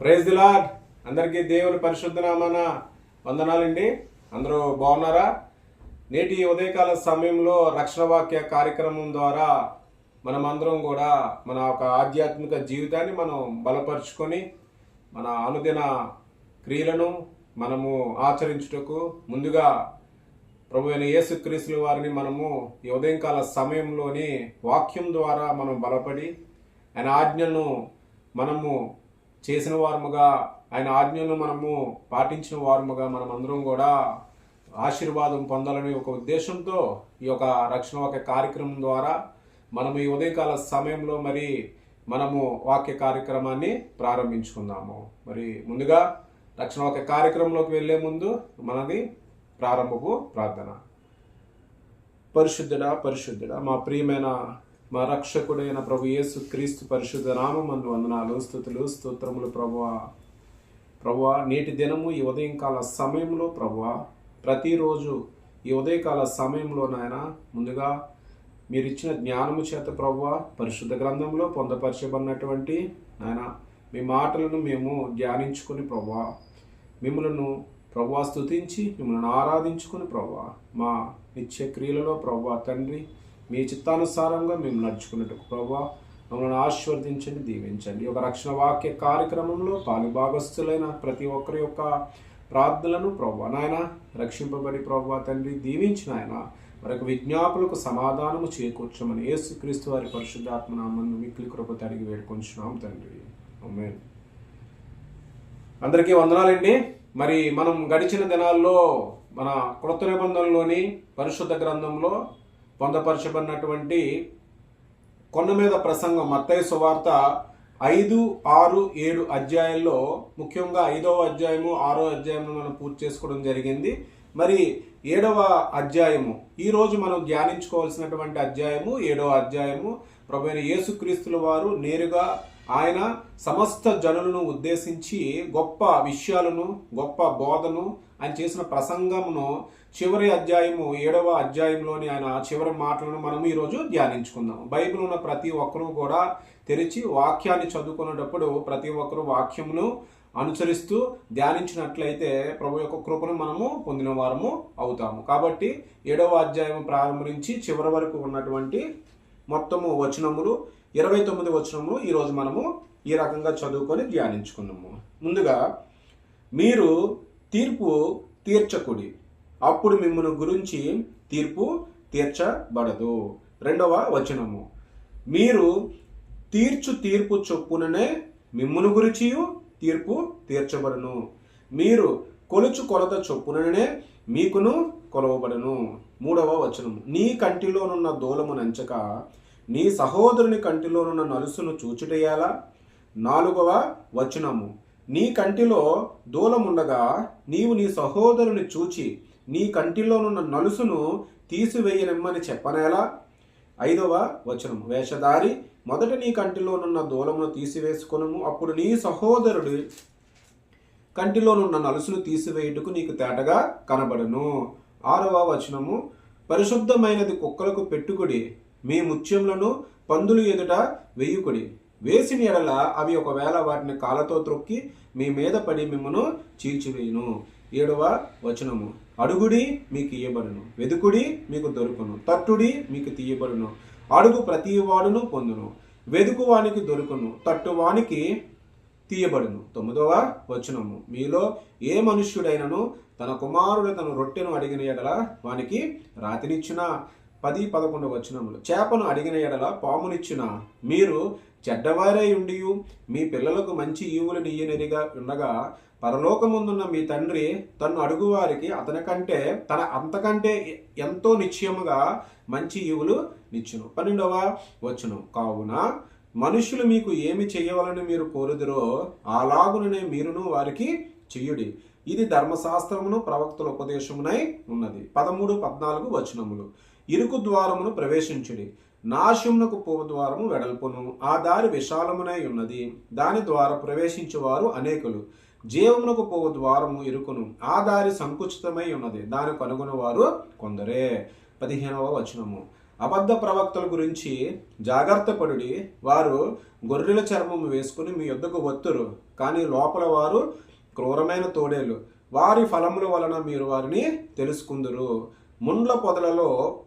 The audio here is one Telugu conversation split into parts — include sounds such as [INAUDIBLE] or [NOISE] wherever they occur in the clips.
ప్రైజ్ దిలాడ్ అందరికీ దేవుని పరిశుద్ధ నామాన వందనాలండి. అందరూ బాగున్నారా? నేటి ఉదయకాల సమయంలో రక్షణ వాక్య కార్యక్రమం ద్వారా మనమందరం కూడా మన ఒక ఆధ్యాత్మిక జీవితాన్ని మనం బలపరుచుకొని మన అనుదిన క్రియలను మనము ఆచరించుటకు ముందుగా ప్రభు అయిన యేసుక్రీస్తుల వారిని మనము ఈ ఉదయకాల సమయంలోని వాక్యం ద్వారా మనం బలపడి ఆయన ఆజ్ఞను మనము చేసిన వారముగా ఆయన ఆజ్ఞను మనము పాటించిన వారముగా మనం అందరం కూడా ఆశీర్వాదం పొందాలని ఒక ఉద్దేశంతో ఈ యొక్క రక్షణ ఒక కార్యక్రమం ద్వారా మనము ఈ ఉదయకాల సమయంలో మరి మనము వాక్య కార్యక్రమాన్ని ప్రారంభించుకుందాము. మరి ముందుగా రక్షణ ఒక కార్యక్రమంలోకి వెళ్ళే ముందు మనది ప్రారంభపు ప్రార్థన. పరిశుద్ధుడా పరిశుద్ధుడా మా ప్రియమైన మా రక్షకుడైన ప్రభు యేసు క్రీస్తు పరిశుద్ధ నామందు వందనాలు స్థుతులు స్తోత్రములు ప్రభువా. ప్రభువా నేటి దినము ఈ ఉదయంకాల సమయంలో ప్రభువా ప్రతిరోజు ఈ ఉదయకాల సమయంలో నాయన ముందుగా మీరు ఇచ్చిన జ్ఞానము చేత ప్రభువా పరిశుద్ధ గ్రంథంలో పొందపరచబడినటువంటి నాయన మీ మాటలను మేము ధ్యానించుకుని ప్రభువా మిమ్మలను ప్రభా స్తుతించి మిమ్మల్ని ఆరాధించుకుని ప్రభా మా నిత్య క్రియలలో ప్రభా తండ్రి మీ చిత్తానుసారంగా మేము నడుచుకున్నట్టు ప్రభా మమ్మల్ని ఆశీర్వదించండి దీవించండి. ఒక రక్షణ వాక్య కార్యక్రమంలో పాలు భాగస్థులైన ప్రతి ఒక్కరి యొక్క ప్రార్థనలను ప్రభా నాయన రక్షింపబడి ప్రభా తండ్రి దీవించిన ఆయన మరొక విజ్ఞాపులకు సమాధానము చేకూర్చమని యేసుక్రీస్తు వారి పరిశుద్ధాత్మ నామను మిక్కిలి కృప తడిగి వేడుకొంచున్నాం తండ్రి. అందరికీ వందనాలండి. మరి మనం గడిచిన దినాల్లో మన కృత నిబంధనలోని పరిశుద్ధ గ్రంథంలో పొందపరచబడినటువంటి కొండ మీద ప్రసంగం మత్తయ్య సువార్త ఐదు ఆరు ఏడు అధ్యాయాల్లో ముఖ్యంగా ఐదవ అధ్యాయము ఆరో అధ్యాయము మనం పూర్తి చేసుకోవడం జరిగింది. మరి ఏడవ అధ్యాయము ఈరోజు మనం ధ్యానించుకోవాల్సినటువంటి అధ్యాయము ఏడవ అధ్యాయము. ప్రభు యేసుక్రీస్తుల వారు నేరుగా ఆయన సమస్త జనులను ఉద్దేశించి గొప్ప విషయాలను గొప్ప బోధను ఆయన చేసిన ప్రసంగమును చివరి అధ్యాయము ఏడవ అధ్యాయంలోని ఆయన చివరి మాటలను మనము ఈరోజు ధ్యానించుకుందాం. బైబిల్ ఉన్న ప్రతి ఒక్కరూ కూడా తెరిచి వాక్యాన్ని చదువుకునేటప్పుడు ప్రతి ఒక్కరూ వాక్యమును అనుసరిస్తూ ధ్యానించినట్లయితే ప్రభు యొక్క కృపను మనము పొందిన వారము అవుతాము. కాబట్టి ఏడవ అధ్యాయం ప్రారంభించి చివరి వరకు ఉన్నటువంటి మొత్తము వచనములు ఇరవై తొమ్మిది వచనములు ఈరోజు మనము ఈ రకంగా చదువుకొని ధ్యానించుకున్నాము. ముందుగా మీరు తీర్పు తీర్చకుడి. అప్పుడు మిమ్మల్ని గురించి తీర్పు తీర్చబడదు. రెండవ వచనము. మీరు తీర్చు తీర్పు చొప్పుననే మిమ్మును గురించి తీర్పు తీర్చబడును. మీరు కొలుచు కొలత చొప్పుననే మీకును కొలవబడును. మూడవ వచనం నీ కంటిలోనున్న దూలము నంచక నీ సహోదరుని కంటిలోనున్న నలుసును చూచుటేయాలా? నాలుగవ వచనము. నీ కంటిలో దూలముండగా నీవు నీ సహోదరుని చూచి నీ కంటిలోనున్న నలుసును తీసివేయనిమ్మని చెప్పనేలా? ఐదవ వచనం వేషధారి మొదట నీ కంటిలోనున్న దూలమును తీసివేసుకునము. అప్పుడు నీ సహోదరుడు కంటిలోనున్న నలుసును తీసివేయుటకు నీకు తేటగా కనబడును. ఆరవ వచనము. పరిశుద్ధమైనది కుక్కలకు పెట్టుకుడి. మీ ముత్యములను పందులు ఎదుట వెయ్యుకుడి వేసిన ఎడల అవి ఒకవేళ వాటిని కాళ్ళతో త్రొక్కి మీ మీద పడి మిమ్మను చీల్చివేయును. ఏడవ వచనము. అడుగుడి మీకు ఇయ్యబడును. వెదుకుడి మీకు దొరుకును. తట్టుడి మీకు తీయబడును. అడుగు ప్రతి వాడును పొందును. వెదుకు వానికి దొరుకును. తట్టు వానికి తీయబడును. తొమ్మిదవ వచనము. మీలో ఏ మనుష్యుడైనను తన కుమారుడు తన రొట్టెను అడిగిన ఎడల వానికి రాతినిచ్చిన? పది పదకొండు వచనములు. చేపను అడిగిన ఎడల పామునిచ్చిన మీరు చెడ్డవారై ఉండి మీ పిల్లలకు మంచి ఈవులు నీయనిరిగా ఉండగా పరలోకముందున్న మీ తండ్రి తన్ను అడుగువారికి అతని కంటే తన అంతకంటే ఎంతో నిశ్చయముగా మంచి ఈవులు నిచ్చును. పన్నెండవ వచ్చును కావున మనుషులు మీకు ఏమి చేయవాలని మీరు కోరుదురో అలాగుననే మీరును వారికి చెయ్యుడి ఇది ధర్మశాస్త్రమును ప్రవక్తల ఉపదేశమునై ఉన్నది. పదమూడు పద్నాలుగు వచనములు. ఇరుకు ద్వారమును ప్రవేశించుడి. నాశమునకు పోవు ద్వారము వెడల్పును. ఆ దారి విశాలమునై ఉన్నది. దాని ద్వారా ప్రవేశించేవారు అనేకులు. జీవమునకు పోవు ద్వారము ఇరుకును. ఆ దారి సంకుచితమై ఉన్నది. దాని కనుగొనవారు కొందరే. పదిహేనవ వచనము. అబద్ధ ప్రవక్తల గురించి జాగ్రత్త పడుడి. వారు గొర్రెల చర్మము వేసుకుని మీ యొద్దకు వత్తురు. కానీ లోపల వారు క్రూరమైన తోడేలు వారి ఫలముల వలన మీరు వారిని తెలుసుకుందురు. ముండ్ల పొదలలో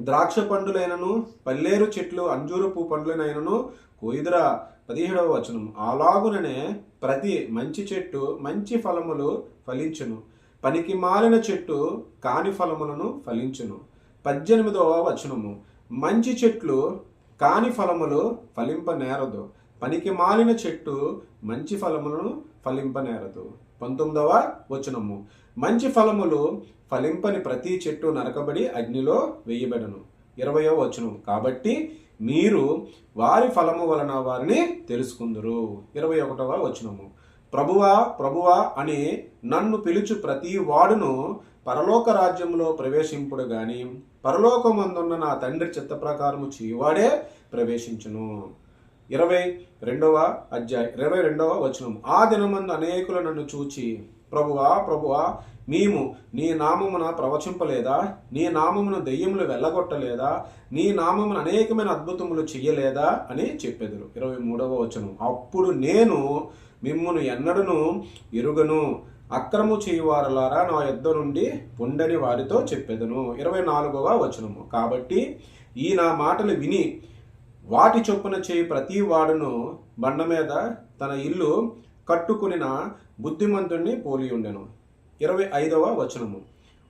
ద్రాక్ష పండులైనను పల్లేరు చెట్లు అంజూరపు పండ్లనైనను కోయిదురా పదిహేడవ వచనం అలాగుననే ప్రతి మంచి చెట్టు మంచి ఫలములు ఫలించును. పనికి మాలిన చెట్టు కాని ఫలములను ఫలించును. పద్దెనిమిదవ వచనము. మంచి చెట్లు కాని ఫలములు ఫలింపనేరదు. పనికి మాలిన చెట్టు మంచి ఫలములను ఫలింపనేరదు. పంతొమ్మిదవ వచనము. మంచి ఫలములు ఫలింపని ప్రతి చెట్టు నరకబడి అగ్నిలో వేయబడను. ఇరవయో వచనం కాబట్టి మీరు వారి ఫలము వలన వారిని తెలుసుకుందరు. ఇరవై ఒకటవ వచనము. ప్రభువా ప్రభువా అని నన్ను పిలుచు ప్రతి వాడును పరలోక రాజ్యంలో ప్రవేశింపుడు గాని పరలోకమందున్న నా తండ్రి చిత్త ప్రకారము చేయవాడే ప్రవేశించును. ఇరవై రెండవ అధ్యాయ ఇరవై రెండవ వచనం ఆ దినమందు అనేకులు నన్ను చూచి ప్రభువా ప్రభువా మేము నీ నామమున ప్రవచింపలేదా? నీ నామమున దెయ్యములు వెళ్ళగొట్టలేదా? నీ నామమున అనేకమైన అద్భుతములు చెయ్యలేదా? అని చెప్పెదరు. ఇరవై మూడవ వచనం అప్పుడు నేను మిమ్మును ఎన్నడను ఎరుగను. అక్రము చేయువారలారా నా యుద్ధ నుండి ఉండని వారితో చెప్పెదను. ఇరవై నాలుగవ వచనము. కాబట్టి ఈ నా మాటలు విని వాటి చొప్పున చేయి ప్రతి వాడును బండ మీద తన ఇల్లు కట్టుకునిన బుద్ధిమంతుణ్ణి పోలి ఉండెను. ఇరవై ఐదవ వచనము.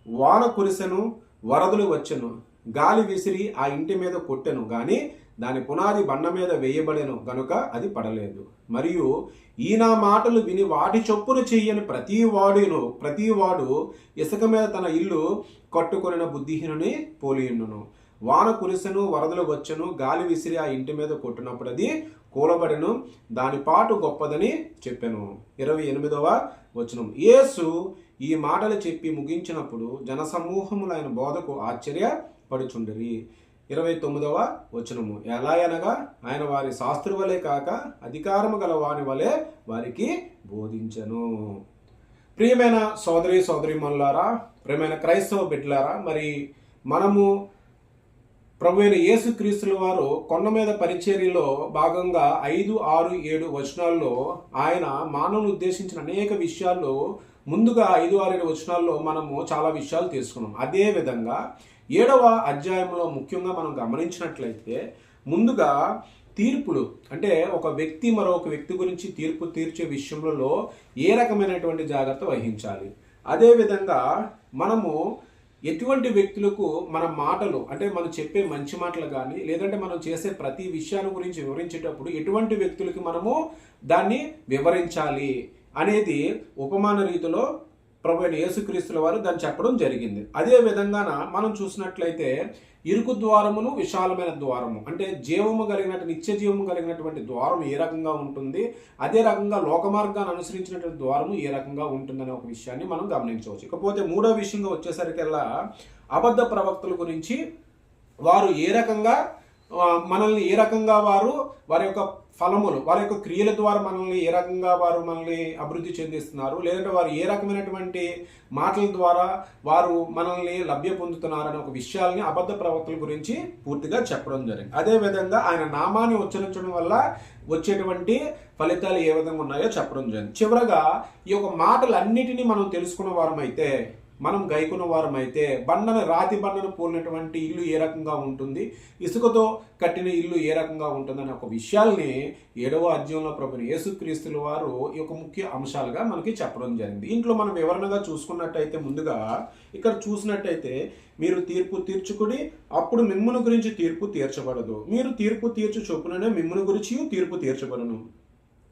వాన కురిసెను వరదలు వచ్చెను. గాలి విసిరి ఆ ఇంటి మీద కొట్టెను కానీ దాని పునాది బండ మీద వేయబడెను గనుక అది పడలేదు. మరియు ఈ నా మాటలు విని వాటి చొప్పున చెయ్యని ప్రతి వాడును ప్రతి వాడు ఇసుక మీద తన ఇల్లు కట్టుకొనిన బుద్ధిహీనుని పోలియుండును వాన కురిసెను వరదలు వచ్చెను గాలి విసిరి ఆ ఇంటి మీద కొట్టినప్పుడు అది కూలబడెను. దాని పాటు గొప్పదని చెప్పాను. ఇరవై ఎనిమిదవ వచనం. యేసు ఈ మాటలు చెప్పి ముగించినప్పుడు జనసమూహములు ఆయన బోధకు ఆశ్చర్యపడుచుండిరి. ఇరవై తొమ్మిదవ వచనము. ఎలా అనగా ఆయన వారి శాస్త్రువలే కాక అధికారము గల వాని వలె వారికి బోధించను. ప్రియమైన సోదరి సోదరిమణులారా ప్రియమైన క్రైస్తవ బిడ్డలారా మరి మనము ప్రభు అయిన యేసుక్రీస్తుల వారు కొండ మీద పరిచర్యలో భాగంగా ఐదు ఆరు ఏడు వచనాల్లో ఆయన మానవులు ఉద్దేశించిన అనేక విషయాల్లో ముందుగా ఐదు ఆరు ఏడు వచనాల్లో మనము చాలా విషయాలు తీసుకున్నాం అదే విధంగా ఏడవ అధ్యాయంలో ముఖ్యంగా మనం గమనించినట్లయితే ముందుగా తీర్పులు అంటే ఒక వ్యక్తి మరొక వ్యక్తి గురించి తీర్పు తీర్చే విషయంలో ఏ రకమైనటువంటి జాగ్రత్త వహించాలి? అదేవిధంగా మనము ఎటువంటి వ్యక్తులకు మన మాటలు అంటే మనం చెప్పే మంచి మాటలు కానీ లేదంటే మనం చేసే ప్రతి విషయాన్ని గురించి వివరించేటప్పుడు ఎటువంటి వ్యక్తులకి మనము దాన్ని వివరించాలి అనేది ఉపమాన రీతిలో ప్రభు అయిన యేసుక్రీస్తుల వారు దాన్ని చెప్పడం జరిగింది. అదే విధంగాన మనం చూసినట్లయితే ఇరుకు ద్వారమును విశాలమైన ద్వారము. అంటే జీవము కలిగినట్టు నిత్య జీవము కలిగినటువంటి ద్వారం ఏ రకంగా ఉంటుంది? అదే రకంగా లోక మార్గాన్ని అనుసరించినటువంటి ద్వారము ఏ రకంగా ఉంటుందనే ఒక విషయాన్ని మనం గమనించవచ్చు. ఇకపోతే మూడో విషయంగా వచ్చేసరికల్లా అబద్ధ ప్రవక్తల గురించి వారు ఏ రకంగా మనల్ని ఏ రకంగా వారు వారి యొక్క ఫలములు వారి యొక్క క్రియల ద్వారా మనల్ని ఏ రకంగా వారు మనల్ని అభివృద్ధి చెందిస్తున్నారు లేదంటే వారు ఏ రకమైనటువంటి మాటల ద్వారా వారు మనల్ని లభ్య పొందుతున్నారనే ఒక విషయాల్ని అబద్ధ ప్రవక్తల గురించి పూర్తిగా చెప్పడం జరిగింది. అదే విధంగా ఆయన నామాన్ని ఉచ్చరించడం వల్ల వచ్చేటువంటి ఫలితాలు ఏ విధంగా ఉన్నాయో చెప్పడం జరిగింది. చివరగా ఈ యొక్క మాటలన్నిటినీ మనం తెలుసుకున్న వారమైతే మనం గైకున్న వారం అయితే బండను రాతి బండను పోలినటువంటి ఇల్లు ఏ రకంగా ఉంటుంది? ఇసుకతో కట్టిన ఇల్లు ఏ రకంగా ఉంటుందనే ఒక విషయాల్ని ఏడవ అధ్యయంలో ప్రభుని యేసుక్రీస్తుల వారు ఈ యొక్క ముఖ్య అంశాలుగా మనకి చెప్పడం జరిగింది. ఇంట్లో మనం వివరణగా చూసుకున్నట్టయితే ముందుగా ఇక్కడ చూసినట్టయితే మీరు తీర్పు తీర్చుకుని అప్పుడు మిమ్మల్ని గురించి తీర్పు తీర్చబడదు. మీరు తీర్పు తీర్చు చొప్పుననే మిమ్మల్ని గురించి తీర్పు తీర్చబడను.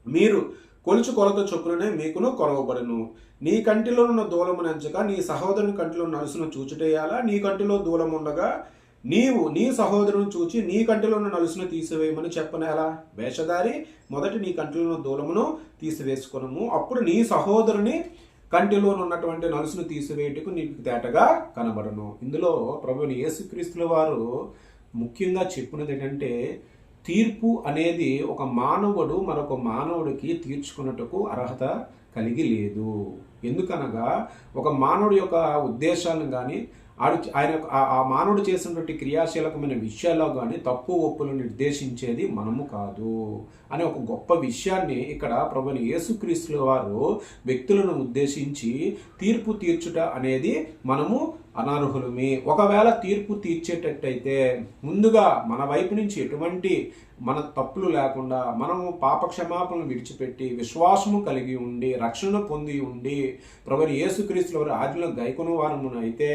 మీరు కొలుచు కొలత చొప్పుననే మీకును కొలవబడను. నీ కంటిలో ఉన్న దూలమునంచక నీ సహోదరుని కంటిలో నలుసును చూచుటేయాలా? నీ కంటిలో దూలముండగా నీవు నీ సహోదరుని చూచి నీ కంటిలో ఉన్న నలుసును తీసివేయమని చెప్పనేలా? వేషధారి మొదటి నీ కంటిలో ఉన్న దూలమును తీసివేసుకునము. అప్పుడు నీ సహోదరుని కంటిలో ఉన్నటువంటి నలుసును తీసివేయటకు నీకు తేటగా కనబడను. ఇందులో ప్రభుని యేసుక్రీస్తుల వారు ముఖ్యంగా చెప్పినది ఏంటంటే తీర్పు అనేది ఒక మానవుడు మరొక మానవుడికి తీర్చుకున్నట్టుకు అర్హత కలిగి లేదు. ఎందుకనగా ఒక మానవుడి యొక్క ఉద్దేశాలను కానీ ఆడు ఆయన ఆ- మానవుడు చేసినటువంటి క్రియాశీలకమైన విషయాల్లో కానీ తప్పు ఒప్పులు నిర్దేశించేది మనము కాదు. అనే ఒక గొప్ప విషయాన్ని ఇక్కడ ప్రభుని యేసుక్రీస్తుల వారు వ్యక్తులను ఉద్దేశించి తీర్పు తీర్చుట అనేది మనము అనర్హులమి ఒకవేళ తీర్పు తీర్చేటట్టయితే ముందుగా మన వైపు నుంచి ఎటువంటి మన తప్పులు లేకుండా మనము పాపక్షమాపణను విడిచిపెట్టి విశ్వాసము కలిగి ఉండి రక్షణ పొంది ఉండి ప్రభు యేసుక్రీస్తుల వారి ఆదిలో గైకొను వారమున అయితే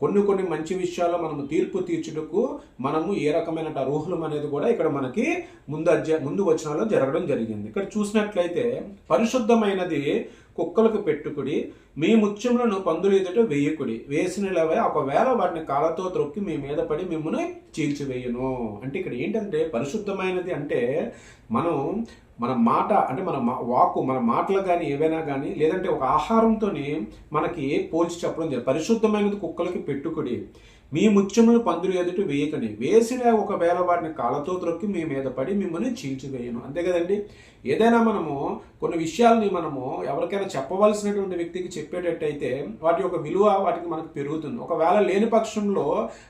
కొన్ని కొన్ని మంచి విషయాల్లో మనము తీర్పు తీర్చుటకు మనము ఏ రకమైన అర్హులం అనేది కూడా ఇక్కడ మనకి ముందు ముందు వచనాల్లో జరగడం జరిగింది. ఇక్కడ చూసినట్లయితే పరిశుద్ధమైనది కుక్కలకు పెట్టుకుడి మీ ముత్యములను పందులు ఎదుట వేయకుడి. వేసినలవే ఒకవేళ వాటిని కాళ్ళతో త్రొక్కి మీ మీద పడి మిమ్మల్ని చీల్చివేయను. అంటే ఇక్కడ ఏంటంటే పరిశుద్ధమైనది అంటే మనం మన మాట అంటే మన వాకు వాక్కు మన మాటలు కానీ ఏవైనా కానీ లేదంటే ఒక ఆహారంతోనే మనకి పోల్చి చెప్పడం జరిగింది. పరిశుద్ధమైనది కుక్కలకి పెట్టుకుడి. మీ ముత్యములు పందులు ఎదుట వేయకని వేసిన ఒకవేళ వాటిని కాళ్ళతో త్రొక్కి మీ మీద పడి మిమ్మల్ని చీల్చివేయను. అంతే కదండి? ఏదైనా మనము కొన్ని విషయాల్ని మనము ఎవరికైనా చెప్పవలసినటువంటి వ్యక్తికి చెప్పేటట్టయితే వాటి యొక్క విలువ వాటికి మనకు పెరుగుతుంది. ఒకవేళ లేని పక్షంలో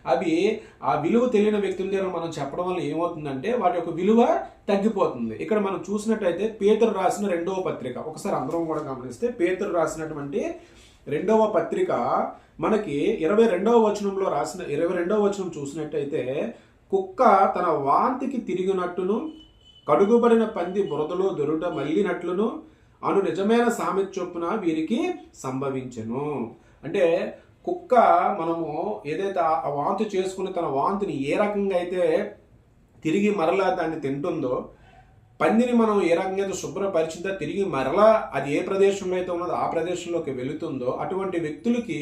అవి ఆ విలువ తెలియని వ్యక్తుల దగ్గర మనం చెప్పడం వల్ల ఏమవుతుందంటే వాటి యొక్క విలువ తగ్గిపోతుంది. ఇక్కడ మనం చూసినట్టయితే పేతురు రాసిన రెండవ పత్రిక. ఒకసారి అందరం కూడా గమనిస్తే పేతురు రాసినటువంటి రెండవ పత్రిక మనకి ఇరవై రెండవ వచనంలో రాసిన ఇరవై రెండవ వచనం చూసినట్టయితే కుక్క తన వాంతికి తిరిగినట్టును కడుగుబడిన పంది బురదలో దొరుట మళ్ళినట్లును అను నిజమైన సామెత చొప్పున వీరికి సంభవించను. అంటే కుక్క మనము ఏదైతే ఆ ఆ వాంతి చేసుకుని తన వాంతిని ఏ రకంగా అయితే తిరిగి మరలా దాన్ని తింటుందో పందిని మనం ఏ రకంగా అయితే శుభ్రపరిచిందో తిరిగి మరలా అది ఏ ప్రదేశంలో అయితే ఉన్నదో ఆ ప్రదేశంలోకి వెళుతుందో అటువంటి వ్యక్తులకి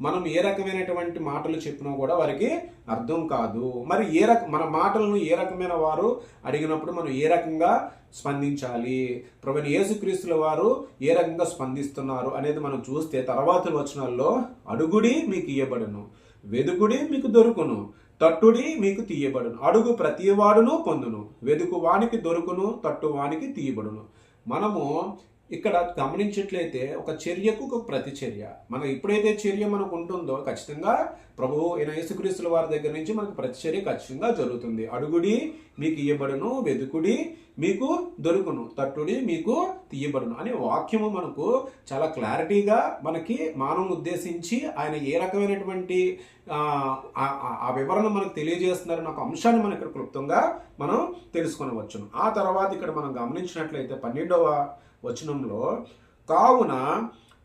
మనం ఏ రకమైనటువంటి మాటలు చెప్పినా కూడా వారికి అర్థం కాదు. మరి ఏ రక మన మాటలను ఏ రకమైన వారు అడిగినప్పుడు మనం ఏ రకంగా స్పందించాలి? ప్రభుని యేసుక్రీస్తుల వారు ఏ రకంగా స్పందిస్తున్నారు అనేది మనం చూస్తే తర్వాత వచనాల్లో అడుగుడి మీకు ఇవ్వబడును వెదుకుడి మీకు దొరుకును తట్టుడి మీకు తీయబడును. అడుగు ప్రతివాడును పొందును. వెదుకు వానికి దొరుకును తట్టు వానికి తీయబడును. మనము ఇక్కడ గమనించట్లయితే ఒక చర్యకు ఒక ప్రతిచర్య. మనం ఎప్పుడైతే చర్య మనకు ఉంటుందో ఖచ్చితంగా ప్రభువు అయిన యేసుక్రీస్తుల వారి దగ్గర నుంచి మనకు ప్రతిచర్య ఖచ్చితంగా జరుగుతుంది. అడుగుడి మీకు ఇయ్యబడును వెదుకుడి మీకు దొరుకును తట్టుడి మీకు తీయబడును అనే వాక్యము మనకు చాలా క్లారిటీగా మనకి మానవుని ఉద్దేశించి ఆయన ఏ రకమైనటువంటి ఆ, వివరణ మనకు తెలియజేస్తున్నారన్న ఒక అంశాన్ని మనం ఇక్కడ క్లుప్తంగా మనం తెలుసుకొనవచ్చును. ఆ తర్వాత ఇక్కడ మనం గమనించినట్లయితే పన్నెండవ వచనంలో కావున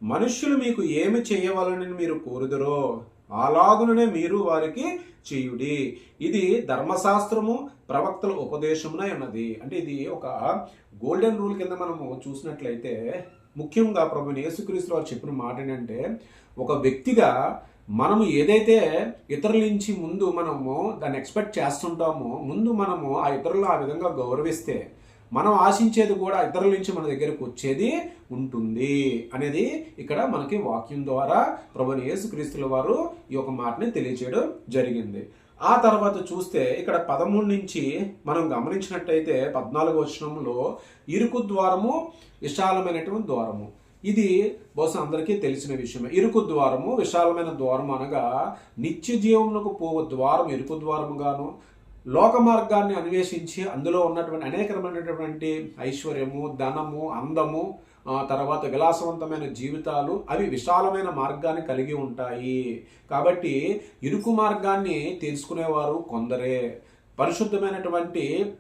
మనుష్యులు మీకు ఏమి చేయవలనని మీరు కోరుదరో అలాగుననే మీరు వారికి చేయుడి. ఇది ధర్మశాస్త్రము ప్రవక్తల ఉపదేశమునై ఉన్నది. అంటే ఇది ఒక గోల్డెన్ రూల్ కింద మనము చూసినట్లయితే ముఖ్యంగా ప్రభు యేసుక్రీస్తు వారు చెప్పిన మాట ఏంటంటే ఒక వ్యక్తిగా మనము ఏదైతే ఇతరుల నుంచి ముందు మనము దాన్ని ఎక్స్పెక్ట్ చేస్తుంటామో ముందు మనము ఆ ఇతరులు ఆ విధంగా గౌరవిస్తే మనం ఆశించేది కూడా ఇతరుల నుంచి మన దగ్గరకు వచ్చేది ఉంటుంది అనేది ఇక్కడ మనకి వాక్యం ద్వారా ప్రభుని యేసుక్రీస్తుల వారు ఈ యొక్క మాటని తెలియచేయడం జరిగింది. ఆ తర్వాత చూస్తే ఇక్కడ పదమూడు నుంచి మనం గమనించినట్టయితే పద్నాలుగు వచనంలో ఇరుకు ద్వారము విశాలమైనటువంటి ద్వారము. ఇది బహుశా అందరికీ తెలిసిన విషయమే. ఇరుకు ద్వారము విశాలమైన ద్వారము అనగా నిత్య జీవములకు పో ద్వారం ఇరుకు ద్వారముగాను లోక మార్గాన్ని అన్వేషించి అందులో ఉన్నటువంటి అనేకమైనటువంటి ఐశ్వర్యము ధనము అందము తర్వాత విలాసవంతమైన జీవితాలు అవి విశాలమైన మార్గాన్ని కలిగి ఉంటాయి. కాబట్టి ఇరుకు మార్గాన్ని తెలుసుకునేవారు కొందరే. పరిశుద్ధమైనటువంటి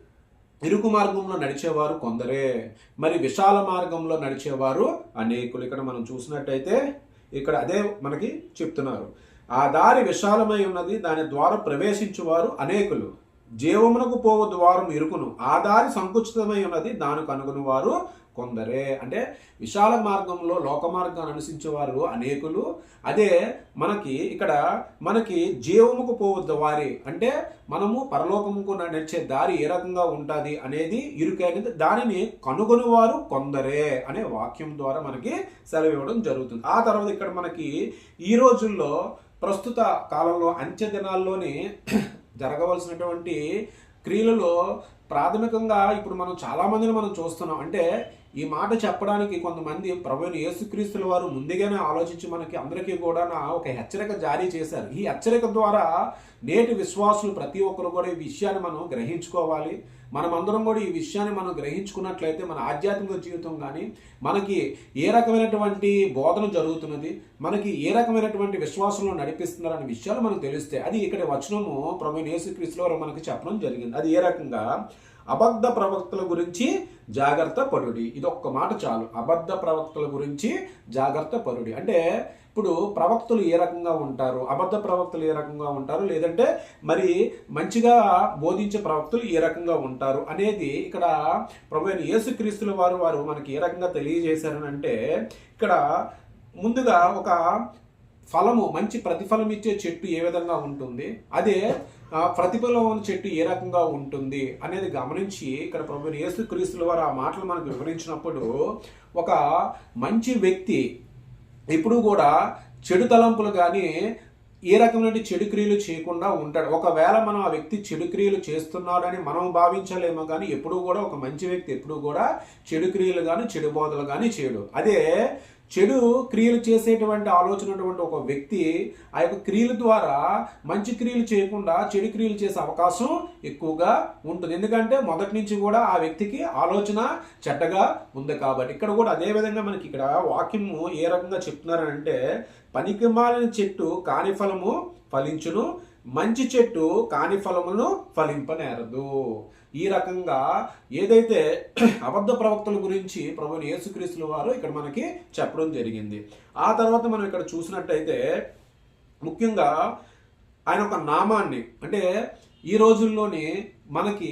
ఇరుకు మార్గంలో నడిచేవారు కొందరే. మరి విశాల మార్గంలో నడిచేవారు అనేకులు. ఇక్కడ మనం చూసినట్టయితే ఇక్కడ అదే మనకి చెప్తున్నారు. ఆ దారి విశాలమై ఉన్నది దాని ద్వారా ప్రవేశించువారు అనేకులు. జీవమునకు పోవు ద్వారం ఇరుకును. ఆ దారి సంకుచితమై ఉన్నది దానికి కనుగొని వారు కొందరే. అంటే విశాల మార్గంలో లోక మార్గాన్ని అనుసరించేవారు అనేకులు. అదే మనకి ఇక్కడ మనకి జీవముకు పోవద్దు వారి అంటే మనము పరలోకముకు నడిచే దారి ఏ రకంగా ఉంటుంది అనేది ఇరుకైనది. దానిని కనుగొని వారు కొందరే అనే వాక్యం ద్వారా మనకి సెలవు ఇవ్వడం జరుగుతుంది. ఆ తర్వాత ఇక్కడ మనకి ఈ రోజుల్లో ప్రస్తుత కాలంలో అంత్య దినాల్లోనే జరగవలసినటువంటి క్రియలలో ప్రాథమికంగా ఇప్పుడు మనం చాలా మందిని మనం చూస్తున్నాం. అంటే ఈ మాట చెప్పడానికి కొంతమంది ప్రభుని యేసుక్రీస్తుల వారు ముందుగానే ఆలోచించి మనకి అందరికీ కూడా నా ఒక హెచ్చరిక జారీ చేశారు. ఈ హెచ్చరిక ద్వారా నేటి విశ్వాసులు ప్రతి ఒక్కరు కూడా ఈ విషయాన్ని మనం గ్రహించుకోవాలి. మనమందరం కూడా ఈ విషయాన్ని మనం గ్రహించుకున్నట్లయితే మన ఆధ్యాత్మిక జీవితం కానీ మనకి ఏ రకమైనటువంటి బోధన జరుగుతున్నది మనకి ఏ రకమైనటువంటి విశ్వాసంలో నడిపిస్తున్నారు అనే విషయాలు మనకు తెలిస్తే అది ఇక్కడ వచనము ప్రభు యేసుక్రీస్తుల వారు మనకి చెప్పడం జరిగింది. అది ఏ రకంగా? అబద్ధ ప్రవక్తల గురించి జాగ్రత్త పరుడి. ఇది ఒక్క మాట చాలు. అబద్ధ ప్రవక్తల గురించి జాగ్రత్త పరుడి. అంటే ఇప్పుడు ప్రవక్తలు ఏ రకంగా ఉంటారు? అబద్ధ ప్రవక్తలు ఏ రకంగా ఉంటారు? లేదంటే మరి మంచిగా బోధించే ప్రవక్తలు ఏ రకంగా ఉంటారు? అనేది ఇక్కడ ప్రభు యేసుక్రీస్తుల వారు వారు మనకి ఏ రకంగా తెలియజేశారని అంటే ఇక్కడ ముందుగా ఒక ఫలము మంచి ప్రతిఫలం ఇచ్చే చెట్టు ఏ విధంగా ఉంటుంది? అదే ప్రతిఫలం చెట్టు ఏ రకంగా ఉంటుంది అనేది గమనించి ఇక్కడ ప్రభు యేసుక్రీస్తుల వారు ఆ మాటలు మనకు వివరించినప్పుడు ఒక మంచి వ్యక్తి ఎప్పుడు కూడా చెడు తలంపులు కానీ ఏ రకమైన చెడు క్రియలు చేయకుండా ఉంటాడు. ఒకవేళ మనం ఆ వ్యక్తి చెడు క్రియలు చేస్తున్నాడని మనం భావించలేమో కానీ ఎప్పుడు కూడా ఒక మంచి వ్యక్తి ఎప్పుడు కూడా చెడు క్రియలు కానీ చెడు బోధలు కానీ చేయడు. అదే చెడు క్రియలు చేసేటువంటి ఆలోచన ఉన్నటువంటి ఒక వ్యక్తి ఆ యొక్క క్రియల ద్వారా మంచి క్రియలు చేయకుండా చెడు క్రియలు చేసే అవకాశం ఎక్కువగా ఉంటుంది. ఎందుకంటే మొదటి నుంచి కూడా ఆ వ్యక్తికి ఆలోచన చెడ్డగా ఉంది కాబట్టి. ఇక్కడ కూడా అదే విధంగా మనకి ఇక్కడ వాక్యము ఏ రకంగా చెప్తున్నారంటే పనికిమాలిన చెట్టు కాని ఫలము ఫలించును మంచి చెట్టు కాని ఫలమును ఫలింపనేరదు. ఈ రకంగా ఏదైతే [CLEARS THROAT] అబద్ధ ప్రవక్తల గురించి ప్రభుని యేసుక్రీస్తుల వారు ఇక్కడ మనకి చెప్పడం జరిగింది. ఆ తర్వాత మనం ఇక్కడ చూసినట్టయితే ముఖ్యంగా ఆయన ఒక నామాన్ని అంటే ఈ రోజుల్లోని మనకి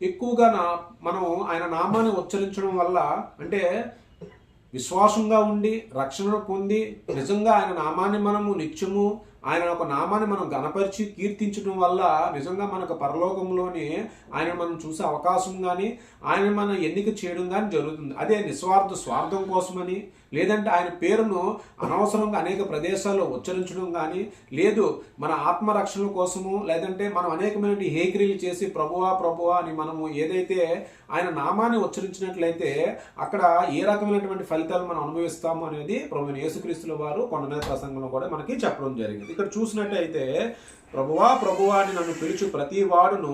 ఎక్కువగా నా మనం ఆయన నామాన్ని ఉచ్చరించడం వల్ల అంటే విశ్వాసంగా ఉండి రక్షణ పొంది నిజంగా ఆయన నామాన్ని మనము నిత్యము ఆయన ఒక నామాన్ని మనం గణపరిచి కీర్తించడం వల్ల నిజంగా మనకు పరలోకంలోని ఆయన మనం చూసే అవకాశం కానీ ఆయన మనం ఎన్నిక చేయడం కానీ జరుగుతుంది. అదే నిస్వార్థ స్వార్థం కోసమని లేదంటే ఆయన పేరును అనవసరంగా అనేక ప్రదేశాల్లో ఉచ్చరించడం కానీ లేదు మన ఆత్మరక్షణ కోసము లేదంటే మనం అనేకమైన హేకిరీలు చేసి ప్రభువా ప్రభువా అని మనము ఏదైతే ఆయన నామాన్ని ఉచ్చరించినట్లయితే అక్కడ ఏ రకమైనటువంటి ఫలితాలు మనం అనుభవిస్తాము అనేది ప్రభు యేసుక్రీస్తుల వారు కొండనే ప్రసంగంలో కూడా మనకి చెప్పడం జరిగింది. ఇక్కడ చూసినట్టయితే ప్రభువా ప్రభువా అని నన్ను పిలుచు ప్రతి వాడును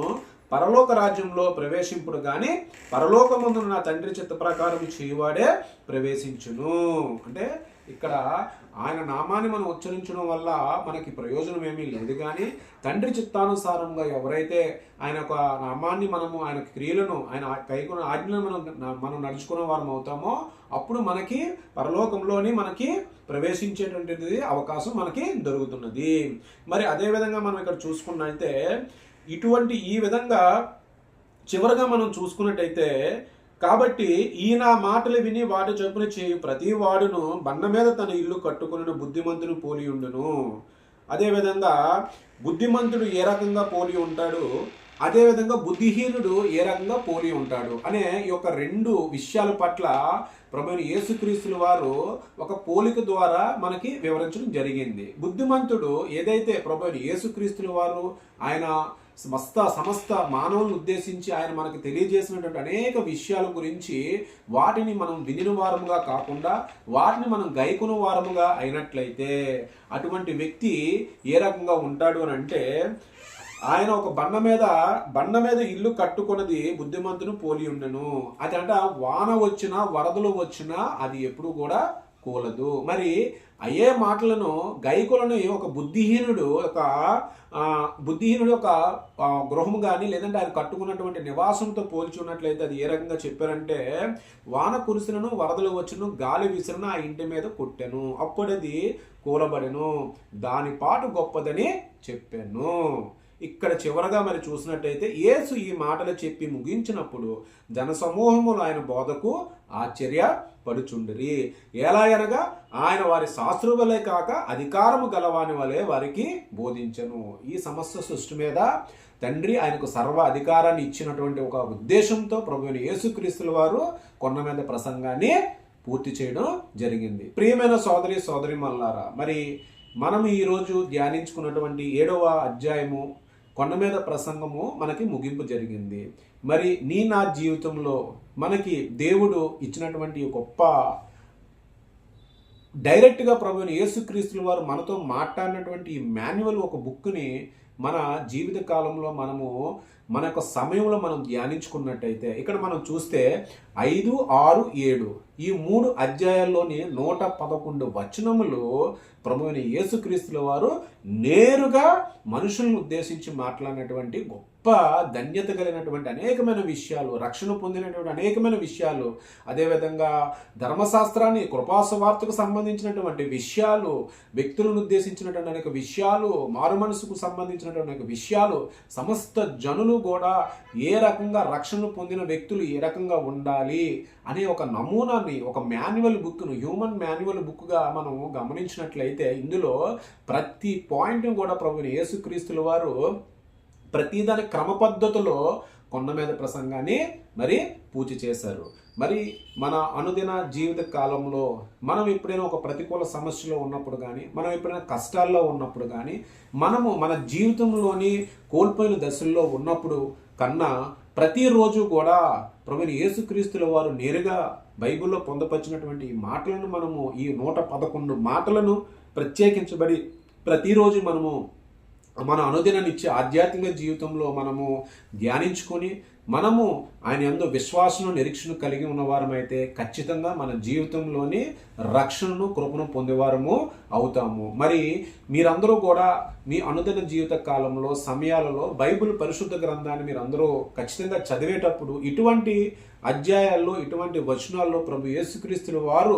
పరలోక రాజ్యంలో ప్రవేశింపుడు కానీ పరలోకమందు నా తండ్రి చిత్త ప్రకారం చేయువాడే ప్రవేశించును. అంటే ఇక్కడ ఆయన నామాన్ని మనం ఉచ్చరించడం వల్ల మనకి ప్రయోజనం ఏమీ లేదు కానీ తండ్రి చిత్తానుసారంగా ఎవరైతే ఆయన యొక్క నామాన్ని మనము ఆయన క్రియలను ఆయన కైకున్న ఆజ్ఞలను మనం మనం నడుచుకున్న వారం అవుతామో అప్పుడు మనకి పరలోకంలోని మనకి ప్రవేశించేటువంటిది అవకాశం మనకి దొరుకుతున్నది. మరి అదేవిధంగా మనం ఇక్కడ చూసుకున్నైతే ఇటువంటి ఈ విధంగా చివరగా మనం చూసుకున్నట్టయితే కాబట్టి ఈయన మాటలు విని వాటి చొప్పున చేయు ప్రతి వాడును బండ మీద తన ఇల్లు కట్టుకుని బుద్ధిమంతుడు పోలి ఉండును. అదేవిధంగా బుద్ధిమంతుడు ఏ రకంగా పోలి ఉంటాడు? అదేవిధంగా బుద్ధిహీనుడు ఏ రకంగా పోలి ఉంటాడు? అనే ఈ యొక్క రెండు విషయాల పట్ల ప్రమేణ యేసుక్రీస్తుల వారు ఒక పోలిక ద్వారా మనకి వివరించడం జరిగింది. బుద్ధిమంతుడు ఏదైతే ప్రభు యేసుక్రీస్తుల వారు ఆయన సమస్త సమస్త మానవులను ఉద్దేశించి ఆయన మనకు తెలియజేసినటువంటి అనేక విషయాల గురించి వాటిని మనం వినిన వారముగా కాకుండా వాటిని మనం గైకున వారముగా అయినట్లయితే అటువంటి వ్యక్తి ఏ రకంగా ఉంటాడు అని అంటే ఆయన ఒక బండ మీద బండ మీద ఇల్లు కట్టుకున్నది బుద్ధిమంతును పోలి ఉండను. అది వాన వచ్చినా వరదలు వచ్చినా అది ఎప్పుడు కూడా కూలదు మరి అయ్యే మాటలను గైకులను ఒక బుద్ధిహీనుడు ఒక బుద్ధిహీనుడు ఒక గృహం కానీ లేదంటే ఆయన కట్టుకున్నటువంటి నివాసంతో పోల్చున్నట్లయితే అది ఏ రకంగా చెప్పారంటే వాన కురిసినను వరదలు వచ్చును గాలి విసిరిన ఆ ఇంటి మీద కొట్టెను. అప్పుడది కూలబడెను. దాని పాటు గొప్పదని చెప్పాను. ఇక్కడ చివరగా మరి చూసినట్టయితే యేసు ఈ మాటలు చెప్పి ముగించినప్పుడు జనసమూహములు ఆయన బోధకు ఆశ్చర్య పడుచుండిరి. ఎలా అనగా ఆయన వారి శాస్త్రువులే కాక అధికారము గలవాని వలె వారికి బోధించను. ఈ సమస్త సృష్టి మీద తండ్రి ఆయనకు సర్వ అధికారాన్ని ఇచ్చినటువంటి ఒక ఉద్దేశంతో ప్రభువుని యేసుక్రీస్తుల వారు కొండ మీద ప్రసంగాన్ని పూర్తి చేయడం జరిగింది. ప్రియమైన సోదరి సోదరి మల్లారా మరి మనం ఈరోజు ధ్యానించుకున్నటువంటి ఏడవ అధ్యాయము కొండ మీద ప్రసంగము మనకి ముగింపు జరిగింది. మరి నీ నా జీవితంలో మనకి దేవుడు ఇచ్చినటువంటి గొప్ప డైరెక్ట్గా ప్రభుని యేసుక్రీస్తుల వారు మనతో మాట్లాడినటువంటి ఈ మాన్యువల్ ఒక బుక్ని మన జీవిత కాలంలో మనము మన యొక్క సమయంలో మనం ధ్యానించుకున్నట్టయితే ఇక్కడ మనం చూస్తే ఐదు ఆరు ఏడు ఈ మూడు అధ్యాయాల్లోని నూట పదకొండు వచనములు ప్రభువుని యేసుక్రీస్తుల వారు నేరుగా మనుషులను ఉద్దేశించి మాట్లాడినటువంటి గొప్ప ధన్యత కలిగినటువంటి అనేకమైన విషయాలు రక్షణ పొందినటువంటి అనేకమైన విషయాలు అదేవిధంగా ధర్మశాస్త్రాన్ని కృపాసువార్తకు సంబంధించినటువంటి విషయాలు వ్యక్తులను ఉద్దేశించినటువంటి అనేక విషయాలు మారు మనసుకు సంబంధించినటువంటి అనేక విషయాలు సమస్త జనులు కూడా ఏ రకంగా రక్షణ పొందిన వ్యక్తులు ఏ రకంగా ఉండాలి అనే ఒక నమూనాన్ని ఒక మాన్యువల్ బుక్ను హ్యూమన్ మాన్యువల్ బుక్గా మనం గమనించినట్లయితే ఇందులో ప్రతి పాయింట్ కూడా ప్రభుని యేసుక్రీస్తుల వారు ప్రతిదాని క్రమ పద్ధతిలో కొండ మీద ప్రసంగాన్ని మరి పూజ చేశారు. మరి మన అనుదిన జీవిత కాలంలో మనం ఎప్పుడైనా ఒక ప్రతికూల సమస్యలో ఉన్నప్పుడు కానీ మనం ఎప్పుడైనా కష్టాల్లో ఉన్నప్పుడు కానీ మనము మన జీవితంలోని కోల్పోయిన దశల్లో ఉన్నప్పుడు కన్నా ప్రతిరోజు కూడా ప్రభుని యేసుక్రీస్తుల వారు నేరుగా బైబిల్లో పొందపరిచినటువంటి ఈ మాటలను మనము ఈ నూట పదకొండు మాటలను ప్రత్యేకించబడి ప్రతిరోజు మనము మన అనుదినాన్ని ఇచ్చే ఆధ్యాత్మిక జీవితంలో మనము ధ్యానించుకొని మనము ఆయన ఎందు విశ్వాసను నిరీక్షణ కలిగి ఉన్నవారమైతే ఖచ్చితంగా మన జీవితంలోని రక్షణను కృపను పొందేవారము అవుతాము. మరి మీరందరూ కూడా మీ అనుదిన జీవిత కాలంలో సమయాలలో బైబిల్ పరిశుద్ధ గ్రంథాన్ని మీరందరూ ఖచ్చితంగా చదివేటప్పుడు ఇటువంటి అధ్యాయాల్లో ఇటువంటి వచనాల్లో ప్రభు యేసుక్రీస్తుల వారు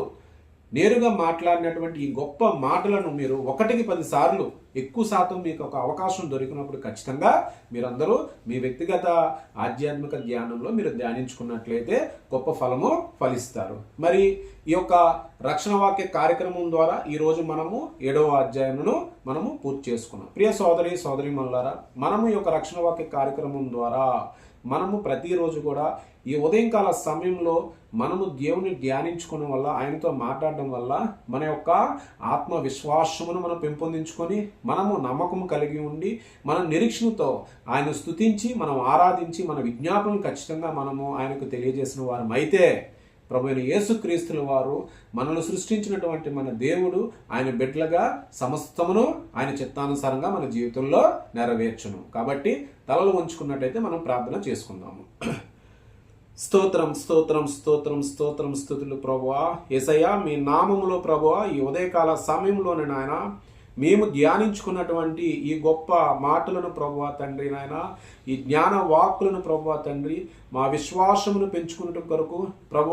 నేరుగా మాట్లాడినటువంటి ఈ గొప్ప మాటలను మీరు ఒకటికి పదిసార్లు ఎక్కువ శాతం మీకు ఒక అవకాశం దొరికినప్పుడు ఖచ్చితంగా మీరందరూ మీ వ్యక్తిగత ఆధ్యాత్మిక ధ్యానంలో మీరు ధ్యానించుకున్నట్లయితే గొప్ప ఫలము ఫలిస్తారు. మరి ఈ యొక్క రక్షణ వాక్య కార్యక్రమం ద్వారా ఈరోజు మనము ఏడవ అధ్యాయమును మనము పూర్తి చేసుకున్నాం. ప్రియ సోదరి సోదరి మల్లారా మనము ఈ యొక్క రక్షణ వాక్య కార్యక్రమం ద్వారా మనము ప్రతిరోజు కూడా ఈ ఉదయం కాల సమయంలో మనము దేవుని ధ్యానించుకోవడం వల్ల ఆయనతో మాట్లాడడం వల్ల మన యొక్క ఆత్మవిశ్వాసమును మనం పెంపొందించుకొని మనము నమ్మకం కలిగి ఉండి మన నిరీక్షణతో ఆయన స్థుతించి మనం ఆరాధించి మన విజ్ఞాపనలు ఖచ్చితంగా మనము ఆయనకు తెలియజేసిన వారం అయితే ప్రభు అయిన యేసుక్రీస్తుల వారు మనల్ని సృష్టించినటువంటి మన దేవుడు ఆయన బిడ్డలుగా సమస్తమును ఆయన చిత్తానుసారంగా మన జీవితంలో నెరవేర్చును. కాబట్టి తలలు ఉంచుకున్నట్టయితే మనం ప్రార్థన చేసుకుందాము. స్తోత్రం స్తోత్రం స్తోత్రం స్తోత్రం స్థుతులు ప్రభువా. ఏసయ్యా మీ నామములో ప్రభువా ఈ ఉదయకాల సమయంలోనే నాయన మేము ధ్యానించుకున్నటువంటి ఈ గొప్ప మాటలను ప్రభు తండ్రి నాయన ఈ జ్ఞాన వాక్కులను ప్రభు తండ్రి మా విశ్వాసమును పెంచుకున్నటం కొరకు ప్రభు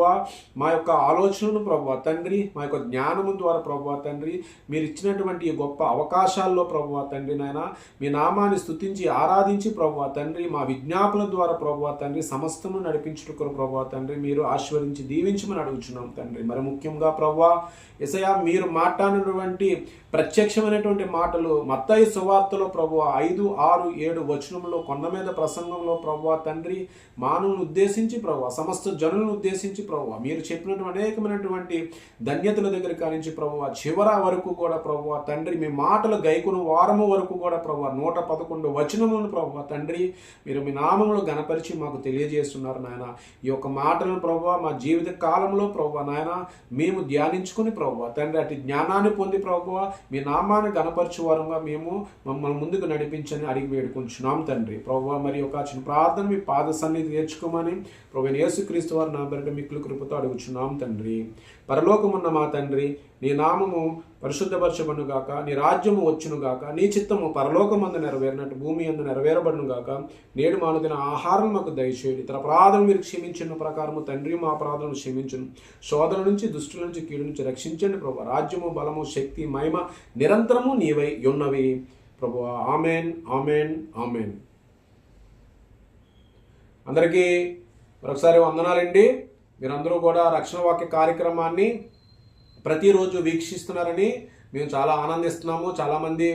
మా యొక్క ఆలోచనను ప్రభు తండ్రి మా యొక్క జ్ఞానము ద్వారా ప్రభు తండ్రి మీరు ఇచ్చినటువంటి ఈ గొప్ప అవకాశాల్లో ప్రభు తండ్రి నాయన మీ నామాన్ని స్తుతించి ఆరాధించి ప్రభు తండ్రి మా విజ్ఞాపన ద్వారా ప్రభు తండ్రి సమస్తము నడిపించుట కొరకు ప్రభు తండ్రి మీరు ఆశీర్వదించి దీవించమని అడుగుచున్నాం తండ్రి. మరి ముఖ్యంగా ప్రభు ఎసయా మీరు మాట్లాడినటువంటి ప్రత్యక్షమైనటువంటి మాటలు మత్తయి సువార్తలో ప్రభు ఐదు ఆరు ఏడు వచనంలో కొండ మీద ప్రసంగంలో ప్రభు తండ్రి మానవుని ఉద్దేశించి ప్రభు సమస్త జనులను ఉద్దేశించి ప్రభు మీరు చెప్పినటువంటి అనేకమైనటువంటి ధన్యతల దగ్గర కానించి ప్రభు చివర వరకు కూడా ప్రభు తండ్రి మీ మాటలు గైకును వారము వరకు కూడా ప్రభు నూట పదకొండు వచనములను ప్రభు తండ్రి మీరు మీ నామములు గణపరిచి మాకు తెలియజేస్తున్నారు నాయన ఈ యొక్క మాటలను ప్రభు మా జీవిత కాలంలో ప్రభు నాయన మేము ధ్యానించుకుని ప్రభు తండ్రి అటు జ్ఞానాన్ని పొంది ప్రభు మీ నామాన్ని గణపరచు వారంగా మేము మమ్మల్ని ముందుకు నడిపించని అడిగి వేడుకుంటున్నాం తండ్రి. ప్రభు మరి ఒక చిన్న ప్రార్థన మీ పాద సన్నిధి నేర్చుకోమని ప్రభు యేసుక్రీస్తు వారి నా బెరట మిక్కులు కృపతో అడుగుచున్నాం తండ్రి. పరలోకమున్న మా తండ్రి నీ నామము పరిశుద్ధపరచబడును గాక నీ రాజ్యము వచ్చును గాక నీ చిత్తము పరలోకమందు నెరవేరినట్టు భూమి అందు నెరవేరబడును గాక నేడు మానుదిన ఆహారం మాకు దయచేయండి. ఇతర అపరాధం మీరు క్షమించిన ప్రకారము తండ్రి మా అపరాధం క్షమించను. శోధన నుంచి దుష్టుల నుంచి కీడు నుంచి రక్షించండి ప్రభు. రాజ్యము బలము శక్తి మహిమ నిరంతరము నీవై ఉన్నవి ప్రభు. Amen amen amen. అందరికీ మరొకసారి వందనాలండి. మీరందరూ కూడా రక్షణ వాక్య కార్యక్రమాన్ని ప్రతిరోజు వీక్షిస్తున్నారని మేము చాలా ఆనందిస్తున్నాము. చాలామంది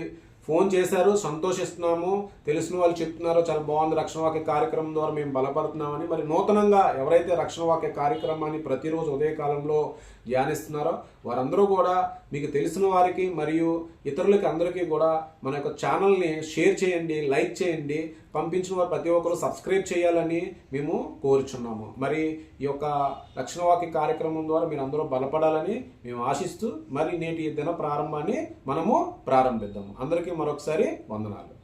ఫోన్ చేశారు సంతోషిస్తున్నాము. తెలిసిన వాళ్ళు చెప్తున్నారు చాలా బాగుంది రక్షణ వాక్య కార్యక్రమం ద్వారా మేము బలపడుతున్నామని. మరి నూతనంగా ఎవరైతే రక్షణ వాక్య కార్యక్రమాన్ని ప్రతిరోజు ఉదయకాలంలో ధ్యానిస్తున్నారో వారందరూ కూడా మీకు తెలిసిన వారికి మరియు ఇతరులకి అందరికీ కూడా మన యొక్క ఛానల్ని షేర్ చేయండి లైక్ చేయండి. పంపించిన వారు ప్రతి ఒక్కరు సబ్స్క్రైబ్ చేయాలని మేము కోరుచున్నాము. మరి ఈ యొక్క లక్షణవాక్య కార్యక్రమం ద్వారా మీరు అందరూ బలపడాలని మేము ఆశిస్తూ మరి నేటి దిన ప్రారంభాన్ని మనము ప్రారంభిద్దాము. అందరికీ మరొకసారి వందనాలు.